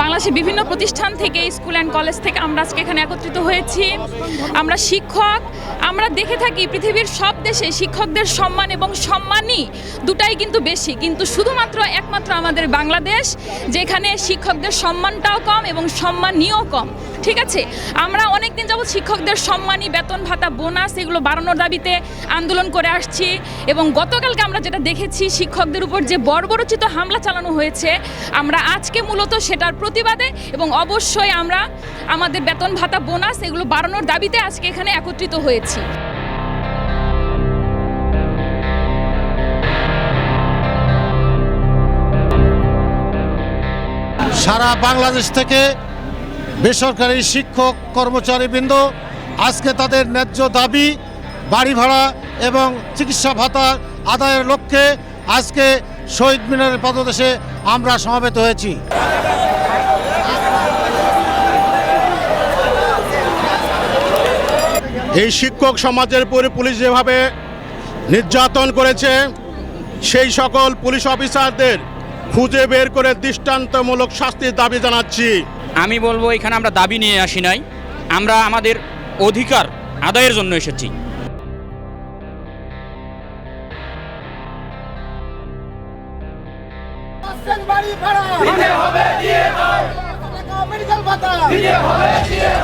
বাংলাদেশের বিভিন্ন প্রতিষ্ঠান থেকে, স্কুল অ্যান্ড কলেজ থেকে আমরা আজকে এখানে একত্রিত হয়েছি। আমরা শিক্ষক, আমরা দেখে থাকি পৃথিবীর সব দেশে শিক্ষকদের সম্মান এবং সম্মানই দুটাই কিন্তু বেশি। কিন্তু শুধুমাত্র একমাত্র আমাদের বাংলাদেশ, যেখানে শিক্ষকদের সম্মানটাও কম এবং সম্মানীয় কম। ঠিক আছে? আমরা অনেকদিন যাবৎ শিক্ষকদের সম্মানী, বেতন ভাতা, বোনাস এগুলো বাড়ানোর দাবিতে আন্দোলন করে আসছি এবং গতকালকে আমরা যেটা দেখেছি, শিক্ষকদের উপর যে বর্বরচিত হামলা চালানো হয়েছে, আমরা আজকে মূলত সেটার প্রতিবাদে এবং অবশ্যই আমরা আমাদের বেতন ভাতা, বোনাস এগুলো বাড়ানোর দাবিতে আজকে এখানে একত্রিত হয়েছি। সারা বাংলাদেশ থেকে বেসরকারি শিক্ষক কর্মচারীবৃন্দ, আজকে তাদের ন্যায্য দাবি, বাড়ি ভাড়া এবং চিকিৎসা ভাতা আদায়ের লক্ষ্যে আজকে শহীদ মিনারের পদদেশে আমরা সমাবেত হয়েছি। এই শিক্ষক সমাজের উপরে পুলিশ যেভাবে নির্যাতন করেছে, সেই সকল পুলিশ অফিসারদের খুঁজে বের করে দৃষ্টান্তমূলক শাস্তির দাবি জানাচ্ছি। আমি বলব এখানে আমরা দাবি নিয়ে আসি নাই। আমরা আমাদের অধিকার আদায়ের জন্য এসেছি। বাড়ি ভাড়া। দিতে হবে দিয়ে দাও। মেডিকেল ভাতা। দিতে হবে দিয়ে দাও।